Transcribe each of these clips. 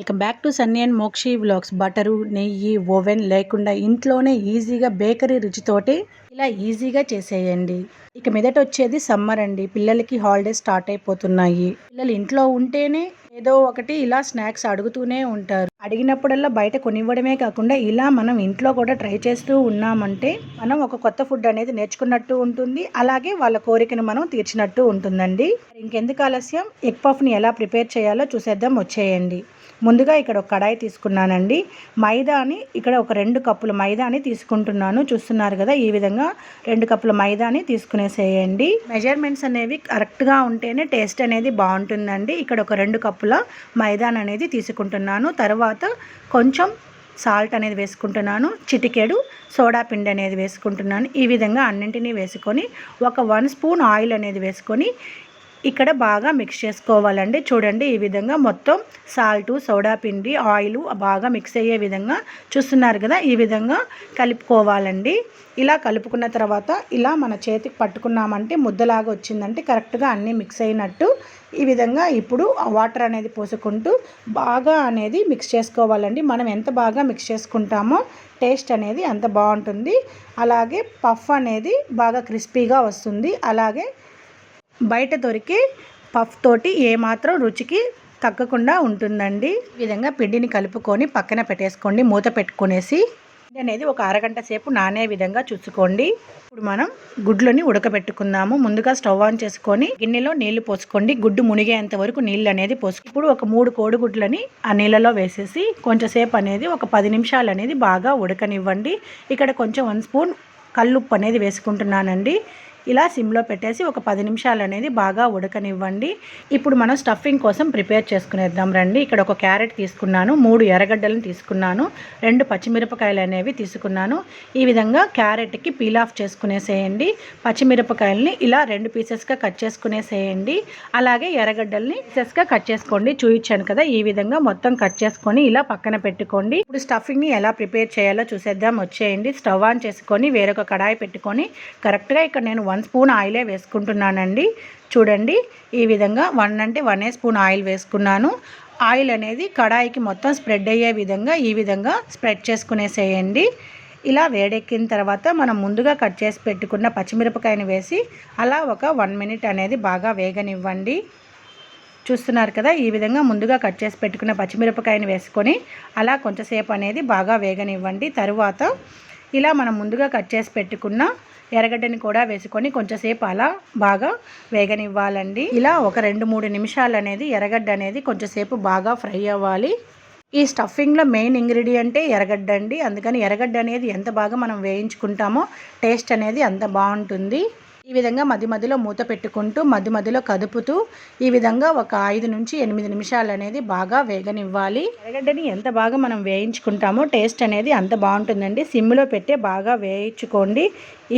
Welcome back to Sunny and Mokshi vlogs butter నెయ్యి oven లేకుండా ఇంట్లోనే ఈజీగా బేకరీ రుచితోటి ఇలా ఈజీగా చేసేయండి. ఇక మీదట వచ్చేది సమ్మర్ అండి. పిల్లలకి హాలిడేస్ స్టార్ట్ అయిపోతున్నాయి. పిల్లలు ఇంట్లో ఉంటేనే ఏదో ఒకటి ఇలా స్నాక్స్ అడుగుతూనే ఉంటారు. అడిగినప్పుడల్లా బయట కొనివ్వడమే కాకుండా ఇలా మనం ఇంట్లో కూడా ట్రై చేస్తూ ఉన్నామంటే మనం ఒక కొత్త ఫుడ్ అనేది నేర్చుకున్నట్టు ఉంటుంది. అలాగే వాళ్ళ కోరికను మనం తీర్చినట్టు ఉంటుందండి. ఇంకెందుకు ఆలస్యం? ఎగ్ పఫ్ని ఎలా ప్రిపేర్ చేయాలో చూసేద్దాం. వచ్చేయండి. ముందుగా ఇక్కడ ఒక కడాయి తీసుకున్నానండి. మైదాని ఇక్కడ ఒక రెండు కప్పుల మైదాని తీసుకుంటున్నాను. చూస్తున్నారు కదా ఈ విధంగా రెండు కప్పుల మైదాని తీసుకునేసేయండి. మెజర్మెంట్స్ అనేవి కరెక్ట్గా ఉంటేనే టేస్ట్ అనేది బాగుంటుందండి. ఇక్కడ ఒక రెండు కప్పుల మైదాన్ అనేది తీసుకుంటున్నాను. తర్వాత కొంచెం సాల్ట్ అనేది వేసుకుంటున్నాను. చిటికెడు సోడా పిండి అనేది వేసుకుంటున్నాను. ఈ విధంగా అన్నింటినీ వేసుకొని ఒక వన్ స్పూన్ ఆయిల్ అనేది వేసుకొని ఇక్కడ బాగా మిక్స్ చేసుకోవాలండి. చూడండి ఈ విధంగా మొత్తం సాల్టు సోడా పిండి ఆయిల్ బాగా మిక్స్ అయ్యే విధంగా చూస్తున్నారు కదా ఈ విధంగా కలుపుకోవాలండి. ఇలా కలుపుకున్న తర్వాత ఇలా మన చేతికి పట్టుకున్నామంటే ముద్దలాగా వచ్చిందంటే కరెక్ట్గా అన్నీ మిక్స్ అయినట్టు ఈ విధంగా ఇప్పుడు వాటర్ అనేది పోసుకుంటూ బాగా అనేది మిక్స్ చేసుకోవాలండి. మనం ఎంత బాగా మిక్స్ చేసుకుంటామో టేస్ట్ అనేది అంత బాగుంటుంది. అలాగే పఫ్ అనేది బాగా క్రిస్పీగా వస్తుంది. అలాగే బయట దొరికే పఫ్ తోటి ఏమాత్రం రుచికి తగ్గకుండా ఉంటుందండి. ఈ విధంగా పిండిని కలుపుకొని పక్కన పెట్టేసుకోండి. మూత పెట్టుకునేసి పిండి అనేది ఒక అరగంట సేపు నానే విధంగా చూసుకోండి. ఇప్పుడు మనం గుడ్లని ఉడకబెట్టుకుందాము. ముందుగా స్టవ్ ఆన్ చేసుకొని గిన్నెలో నీళ్ళు పోసుకోండి. గుడ్డు మునిగేంత వరకు నీళ్ళు అనేది పోసుకు ఇప్పుడు ఒక మూడు కోడిగుడ్లని ఆ నీళ్ళలో వేసేసి కొంచెంసేపు అనేది ఒక పది నిమిషాలు అనేది బాగా ఉడకనివ్వండి. ఇక్కడ కొంచెం వన్ స్పూన్ కల్లుప్పు అనేది వేసుకుంటున్నానండి. ఇలా సిమ్లో పెట్టేసి ఒక పది నిమిషాలు అనేది బాగా ఉడకనివ్వండి. ఇప్పుడు మనం స్టఫింగ్ కోసం ప్రిపేర్ చేసుకునేద్దాం. రండి ఇక్కడ ఒక క్యారెట్ తీసుకున్నాను మూడు ఎర్రగడ్డలను తీసుకున్నాను రెండు పచ్చిమిరపకాయలు అనేవి తీసుకున్నాను. ఈ విధంగా క్యారెట్కి పీల్ ఆఫ్ చేసుకునేసేయండి. పచ్చిమిరపకాయలని ఇలా రెండు పీసెస్గా కట్ చేసుకునేసేయండి. అలాగే ఎర్రగడ్డల్ని పీసెస్గా కట్ చేసుకోండి. చూయించాను కదా ఈ విధంగా మొత్తం కట్ చేసుకొని ఇలా పక్కన పెట్టుకోండి. ఇప్పుడు స్టఫింగ్ని ఎలా ప్రిపేర్ చేయాలో చూసేద్దాం. వచ్చేయండి స్టవ్ ఆన్ చేసుకొని వేరొక కడాయి పెట్టుకొని కరెక్ట్గా ఇక్కడ నేను వన్ స్పూన్ ఆయిలే వేసుకుంటున్నానండి. చూడండి ఈ విధంగా వన్ అంటే వన్ స్పూన్ ఆయిల్ వేసుకున్నాను. ఆయిల్ అనేది కడాయికి మొత్తం స్ప్రెడ్ అయ్యే విధంగా ఈ విధంగా స్ప్రెడ్ చేసుకునేసేయండి. ఇలా వేడెక్కిన తర్వాత మనం ముందుగా కట్ చేసి పెట్టుకున్న పచ్చిమిరపకాయని వేసి అలా ఒక వన్ మినిట్ అనేది బాగా వేగనివ్వండి. చూస్తున్నారు కదా ఈ విధంగా ముందుగా కట్ చేసి పెట్టుకున్న పచ్చిమిరపకాయని వేసుకొని అలా కొంచెంసేపు అనేది బాగా వేగనివ్వండి. తరువాత ఇలా మనం ముందుగా కట్ చేసి పెట్టుకున్న ఎర్రగడ్డని కూడా వేసుకొని కొంచెంసేపు అలా బాగా వేగనివ్వాలండి. ఇలా ఒక రెండు మూడు నిమిషాలు అనేది ఎర్రగడ్డ అనేది కొంచెంసేపు బాగా ఫ్రై అవ్వాలి. ఈ స్టఫింగ్లో మెయిన్ ఇంగ్రీడియంటే ఎర్రగడ్డ అండి. అందుకని ఎర్రగడ్డ అనేది ఎంత బాగా మనం వేయించుకుంటామో టేస్ట్ అనేది అంత బాగుంటుంది. ఈ విధంగా మధ్య మధ్యలో మూత పెట్టుకుంటూ మధ్య మధ్యలో కదుపుతూ ఈ విధంగా ఒక ఐదు నుంచి ఎనిమిది నిమిషాలు అనేది బాగా వేగనివ్వాలి. ఎర్రగడ్డని ఎంత బాగా మనం వేయించుకుంటామో టేస్ట్ అనేది అంత బాగుంటుందండి. సిమ్లో పెట్టే బాగా వేయించుకోండి.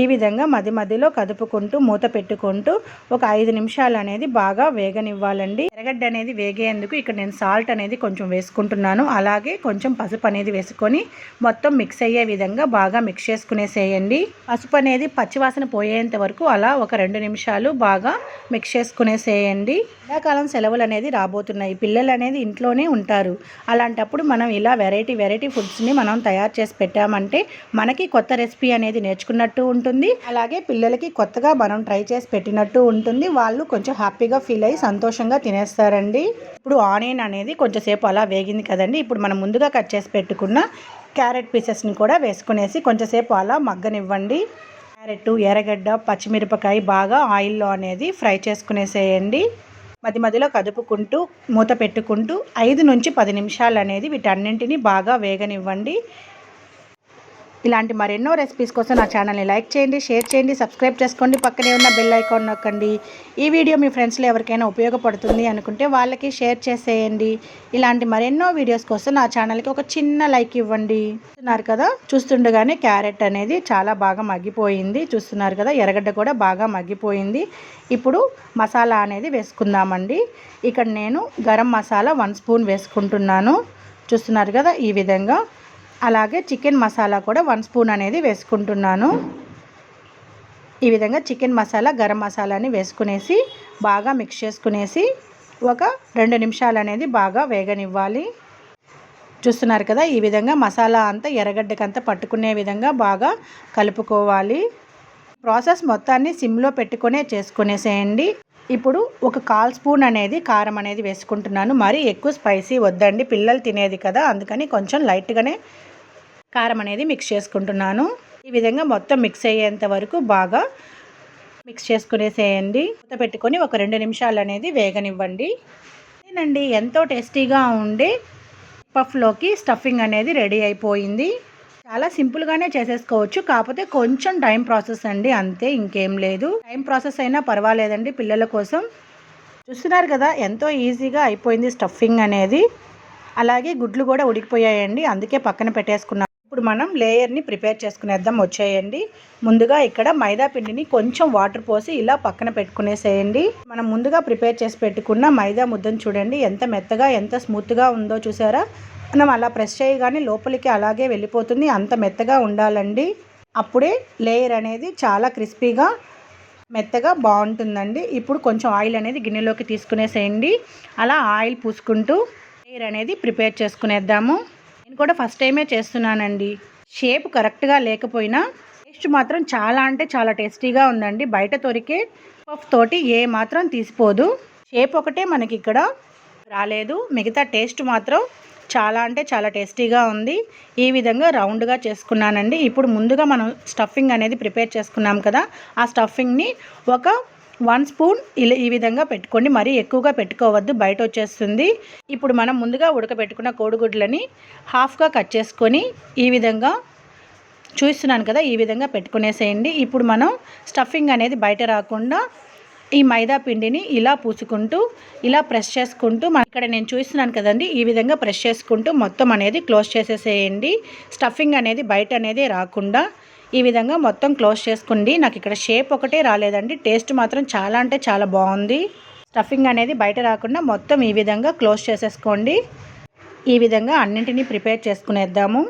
ఈ విధంగా మధ్య మధ్యలో కదుపుకుంటూ మూత పెట్టుకుంటూ ఒక ఐదు నిమిషాలు అనేది బాగా వేగనివ్వాలండి. ఎర్రగడ్డ అనేది వేగేందుకు ఇక్కడ నేను సాల్ట్ అనేది కొంచెం వేసుకుంటున్నాను. అలాగే కొంచెం పసుపు అనేది వేసుకొని మొత్తం మిక్స్ అయ్యే విధంగా బాగా మిక్స్ చేసుకునేసేయండి. పసుపు అనేది పచ్చివాసన పోయేంత వరకు అలా ఒక రెండు నిమిషాలు బాగా మిక్స్ చేసుకునేసేయండి. ఎండాకాలం సెలవులు అనేది రాబోతున్నాయి. పిల్లలు అనేది ఇంట్లోనే ఉంటారు. అలాంటప్పుడు మనం ఇలా వెరైటీ వెరైటీ ఫుడ్స్ని మనం తయారు చేసి పెట్టామంటే మనకి కొత్త రెసిపీ అనేది నేర్చుకున్నట్టు ఉంటుంది ఉంటుంది. అలాగే పిల్లలకి కొత్తగా మనం ట్రై చేసి పెట్టినట్టు ఉంటుంది. వాళ్ళు కొంచెం హ్యాపీగా ఫీల్ అయ్యి సంతోషంగా తినేస్తారండి. ఇప్పుడు ఆనియన్ అనేది కొంచెంసేపు అలా వేగింది కదండి. ఇప్పుడు మనం ముందుగా కట్ చేసి పెట్టుకున్న క్యారెట్ పీసెస్ని కూడా వేసుకునేసి కొంచెంసేపు అలా మగ్గనివ్వండి. క్యారెట్ ఎర్రగడ్డ పచ్చిమిరపకాయ బాగా ఆయిల్లో అనేది ఫ్రై చేసుకునేసేయండి. మధ్య మధ్యలో కదుపుకుంటూ మూత పెట్టుకుంటూ ఐదు నుంచి పది నిమిషాలు అనేది వీటన్నింటినీ బాగా వేగనివ్వండి. ఇలాంటి మరెన్నో రెసిపీస్ కోసం నా ఛానల్ని లైక్ చేయండి షేర్ చేయండి సబ్స్క్రైబ్ చేసుకోండి. పక్కనే ఉన్న బెల్ ఐకాన్ నొక్కండి. ఈ వీడియో మీ ఫ్రెండ్స్లో ఎవరికైనా ఉపయోగపడుతుంది అనుకుంటే వాళ్ళకి షేర్ చేసేయండి. ఇలాంటి మరెన్నో వీడియోస్ కోసం నా ఛానల్కి ఒక చిన్న లైక్ ఇవ్వండి. చూస్తున్నారు కదా? చూస్తుండగానే క్యారెట్ అనేది చాలా బాగా మగ్గిపోయింది. చూస్తున్నారు కదా? ఎర్రగడ్డ కూడా బాగా మగ్గిపోయింది. ఇప్పుడు మసాలా అనేది వేసుకుందామండి. ఇక్కడ నేను గరం మసాలా వన్ స్పూన్ వేసుకుంటున్నాను. చూస్తున్నారు కదా? ఈ విధంగా అలాగే చికెన్ మసాలా కూడా వన్ స్పూన్ అనేది వేసుకుంటున్నాను. ఈ విధంగా చికెన్ మసాలా గరం మసాలాని వేసుకునేసి బాగా మిక్స్ చేసుకునేసి ఒక రెండు నిమిషాలు అనేది బాగా వేగనివ్వాలి. చూస్తున్నారు కదా ఈ విధంగా మసాలా అంతా ఎర్రగడ్డకంతా పట్టుకునే విధంగా బాగా కలుపుకోవాలి. ప్రాసెస్ మొత్తాన్ని సిమ్లో పెట్టుకునే చేసుకునేసేయండి. ఇప్పుడు ఒక కాల్ స్పూన్ అనేది కారం అనేది వేసుకుంటున్నాను. మరి ఎక్కువ స్పైసీ వద్దండి. పిల్లలు తినేది కదా అందుకని కొంచెం లైట్గానే కారం అనేది మిక్స్ చేసుకుంటున్నాను. ఈ విధంగా మొత్తం మిక్స్ అయ్యేంత వరకు బాగా మిక్స్ చేసుకునేసేయండి. మూత పెట్టుకొని ఒక రెండు నిమిషాలు అనేది వేగనివ్వండి. అండి ఎంతో టేస్టీగా ఉండే పఫ్లోకి స్టఫింగ్ అనేది రెడీ అయిపోయింది. చాలా సింపుల్గానే చేసేసుకోవచ్చు కాకపోతే కొంచెం టైం ప్రాసెస్ అండి అంతే ఇంకేం లేదు. టైం ప్రాసెస్ అయినా పర్వాలేదండి పిల్లల కోసం. చూస్తున్నారు కదా ఎంతో ఈజీగా అయిపోయింది స్టఫింగ్ అనేది. అలాగే గుడ్లు కూడా ఉడికిపోయాయండి అందుకే పక్కన పెట్టేసుకున్నాను. ఇప్పుడు మనం లేయర్ని ప్రిపేర్ చేసుకునేద్దాం. వచ్చేయండి. ముందుగా ఇక్కడ మైదా పిండిని కొంచెం వాటర్ పోసి ఇలా పక్కన పెట్టుకునేసేయండి. మనం ముందుగా ప్రిపేర్ చేసి పెట్టుకున్న మైదా ముద్దను చూడండి. ఎంత మెత్తగా ఎంత స్మూత్గా ఉందో చూసారా? మనం అలా ప్రెస్ చేయగానే లోపలికి అలాగే వెళ్ళిపోతుంది. అంత మెత్తగా ఉండాలండి. అప్పుడే లేయర్ అనేది చాలా క్రిస్పీగా మెత్తగా బాగుంటుందండి. ఇప్పుడు కొంచెం ఆయిల్ అనేది గిన్నెలోకి తీసుకునేసేయండి. అలా ఆయిల్ పూసుకుంటూ లేయర్ అనేది ప్రిపేర్ చేసుకునేద్దాము. నేను కూడా ఫస్ట్ టైమే చేస్తున్నానండి. షేప్ కరెక్ట్గా లేకపోయినా టేస్ట్ మాత్రం చాలా అంటే చాలా టేస్టీగా ఉందండి. బయట దొరికే పఫ్ తోటి ఏ మాత్రం తీసిపోదు. షేప్ ఒకటే మనకి ఇక్కడ రాలేదు. మిగతా టేస్ట్ మాత్రం చాలా అంటే చాలా టేస్టీగా ఉంది. ఈ విధంగా రౌండ్గా చేసుకున్నానండి. ఇప్పుడు ముందుగా మనం స్టఫింగ్ అనేది ప్రిపేర్ చేసుకున్నాం కదా. ఆ స్టఫింగ్ని ఒక వన్ స్పూన్ ఇలా ఈ విధంగా పెట్టుకోండి. మరీ ఎక్కువగా పెట్టుకోవద్దు బయట వచ్చేస్తుంది. ఇప్పుడు మనం ముందుగా ఉడకబెట్టుకున్న కోడిగుడ్లని హాఫ్గా కట్ చేసుకొని ఈ విధంగా చూస్తున్నాను కదా ఈ విధంగా పెట్టుకునేసేయండి. ఇప్పుడు మనం స్టఫింగ్ అనేది బయట రాకుండా ఈ మైదా పిండిని ఇలా పూసుకుంటూ ఇలా ప్రెస్ చేసుకుంటూ మన ఇక్కడ నేను చూస్తున్నాను కదండి ఈ విధంగా ప్రెస్ చేసుకుంటూ మొత్తం అనేది క్లోజ్ చేసేసేయండి. స్టఫింగ్ అనేది బయట అనేది రాకుండా ఈ విధంగా మొత్తం క్లోజ్ చేసుకోండి నాకు ఇక్కడ షేప్ ఒకటే రాలేదండి. టేస్ట్ మాత్రం చాలా అంటే చాలా బాగుంది. స్టఫింగ్ అనేది బయట రాకుండా మొత్తం ఈ విధంగా క్లోజ్ చేసేసుకోండి. ఈ విధంగా అన్నింటినీ ప్రిపేర్ చేసుకునేద్దాము.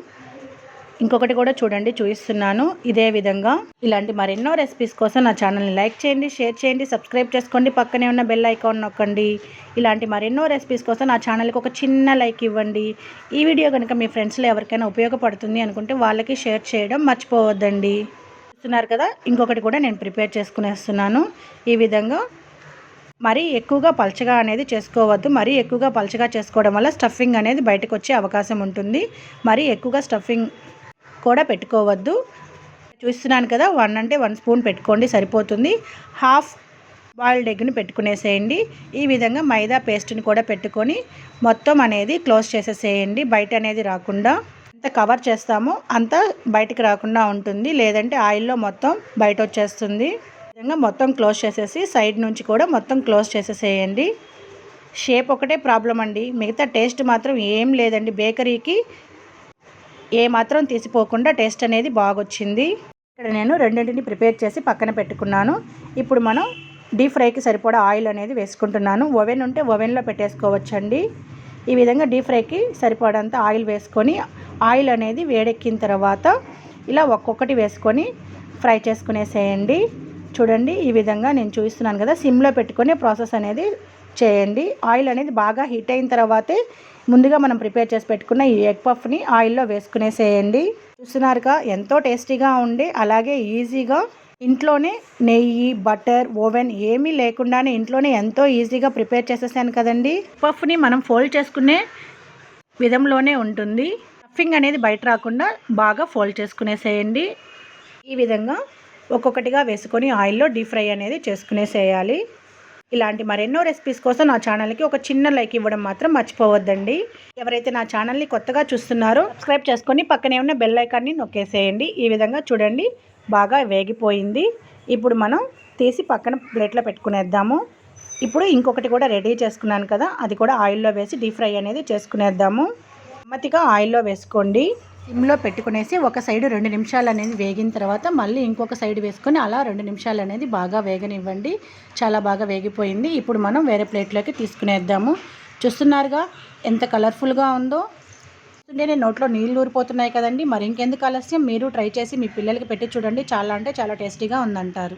ఇంకొకటి కూడా చూడండి చూపిస్తున్నాను ఇదే విధంగా ఇలాంటి మరెన్నో రెసిపీస్ కోసం నా ఛానల్ని లైక్ చేయండి షేర్ చేయండి సబ్స్క్రైబ్ చేసుకోండి పక్కనే ఉన్న బెల్ ఐకాన్ నొక్కండి. ఇలాంటి మరెన్నో రెసిపీస్ కోసం నా ఛానల్కి ఒక చిన్న లైక్ ఇవ్వండి. ఈ వీడియో కనుక మీ ఫ్రెండ్స్లో ఎవరికైనా ఉపయోగపడుతుంది అనుకుంటే వాళ్ళకి షేర్ చేయడం మర్చిపోవద్దండి. చూస్తున్నారు కదా ఇంకొకటి కూడా నేను ప్రిపేర్ చేసుకునేస్తున్నాను. ఈ విధంగా మరీ ఎక్కువగా పలచగా అనేది చేసుకోవద్దు. మరీ ఎక్కువగా పలచగా చేసుకోవడం వల్ల స్టఫింగ్ అనేది బయటకు వచ్చే అవకాశం ఉంటుంది. మరీ ఎక్కువగా స్టఫింగ్ కూడా పెట్టుకోవద్దు. చూస్తున్నాను కదా వన్ అంటే వన్ స్పూన్ పెట్టుకోండి సరిపోతుంది. హాఫ్ బాయిల్డ్ ఎగ్ని పెట్టుకునేసేయండి. ఈ విధంగా మైదా పేస్ట్ని కూడా పెట్టుకొని మొత్తం అనేది క్లోజ్ చేసేసేయండి బయట అనేది రాకుండా. ఎంత కవర్ చేస్తామో అంత బయటకు రాకుండా ఉంటుంది. లేదంటే ఆయిల్లో మొత్తం బయట వచ్చేస్తుంది. విధంగా మొత్తం క్లోజ్ చేసేసి సైడ్ నుంచి కూడా మొత్తం క్లోజ్ చేసేసేయండి. షేప్ ఒకటే ప్రాబ్లం అండి. మిగతా టేస్ట్ మాత్రం ఏం లేదండి. బేకరీకి ఏ మాత్రం తీసిపోకుండా టేస్ట్ అనేది బాగొచ్చింది. ఇక్కడ నేను రెండింటిని ప్రిపేర్ చేసి పక్కన పెట్టుకున్నాను. ఇప్పుడు మనం డీప్ ఫ్రైకి సరిపడా ఆయిల్ అనేది వేసుకుంటున్నాను. ఓవెన్ ఉంటే ఓవెన్లో పెట్టేసుకోవచ్చండి. ఈ విధంగా డీప్ ఫ్రైకి సరిపడంత ఆయిల్ వేసుకొని ఆయిల్ అనేది వేడెక్కిన తర్వాత ఇలా ఒక్కొక్కటి వేసుకొని ఫ్రై చేసుకునేసేయండి. చూడండి ఈ విధంగా నేను చూపిస్తున్నాను కదా సిమ్లో పెట్టుకొని ప్రాసెస్ అనేది చేయండి. ఆయిల్ అనేది బాగా హీట్ అయిన తర్వాతే ముందుగా మనం ప్రిపేర్ చేసి పెట్టుకున్న ఈ ఎగ్ పఫ్ని ఆయిల్లో వేసుకునేసేయండి. చూస్తున్నారుగా ఎంతో టేస్టీగా ఉండి అలాగే ఈజీగా ఇంట్లోనే నెయ్యి బటర్ ఓవెన్ ఏమీ లేకుండానే ఇంట్లోనే ఎంతో ఈజీగా ప్రిపేర్ చేసేసాను కదండి. పఫ్ని మనం ఫోల్డ్ చేసుకునే విధంలోనే ఉంటుంది. స్టఫింగ్ అనేది బయట రాకుండా బాగా ఫోల్డ్ చేసుకునేసేయండి. ఈ విధంగా ఒక్కొక్కటిగా వేసుకొని ఆయిల్లో డీప్ ఫ్రై అనేది చేసుకునేసేయాలి. ఇలాంటి మరెన్నో రెసిపీస్ కోసం నా ఛానల్కి ఒక చిన్న లైక్ ఇవ్వడం మాత్రం మర్చిపోవద్దండి. ఎవరైతే నా ఛానల్ని కొత్తగా చూస్తున్నారో సబ్స్క్రైబ్ చేసుకొని పక్కనే ఉన్న బెల్ ఐకాన్ని నొక్కేసేయండి. ఈ విధంగా చూడండి బాగా వేగిపోయింది. ఇప్పుడు మనం తీసి పక్కన ప్లేట్లో పెట్టుకునేద్దాము. ఇప్పుడు ఇంకొకటి కూడా రెడీ చేసుకున్నాను కదా అది కూడా ఆయిల్లో వేసి డీప్ ఫ్రై అనేది చేసుకునేద్దాము. నెమ్మదిగా ఆయిల్లో వేసుకోండి. సిమ్లో పెట్టుకునేసి ఒక సైడు రెండు నిమిషాలు అనేది వేగిన తర్వాత మళ్ళీ ఇంకొక సైడ్ వేసుకొని అలా రెండు నిమిషాలు అనేది బాగా వేగనివ్వండి. చాలా బాగా వేగిపోయింది. ఇప్పుడు మనం వేరే ప్లేట్లోకి తీసుకునేద్దాము. చూస్తున్నారుగా ఎంత కలర్ఫుల్గా ఉందో. నేను నోట్లో నీళ్ళు ఊరిపోతున్నాయి కదండి. మరి ఇంకెందుకు ఆలస్యం? మీరు ట్రై చేసి మీ పిల్లలకి పెట్టి చూడండి. చాలా అంటే చాలా టేస్టీగా ఉందంటారు.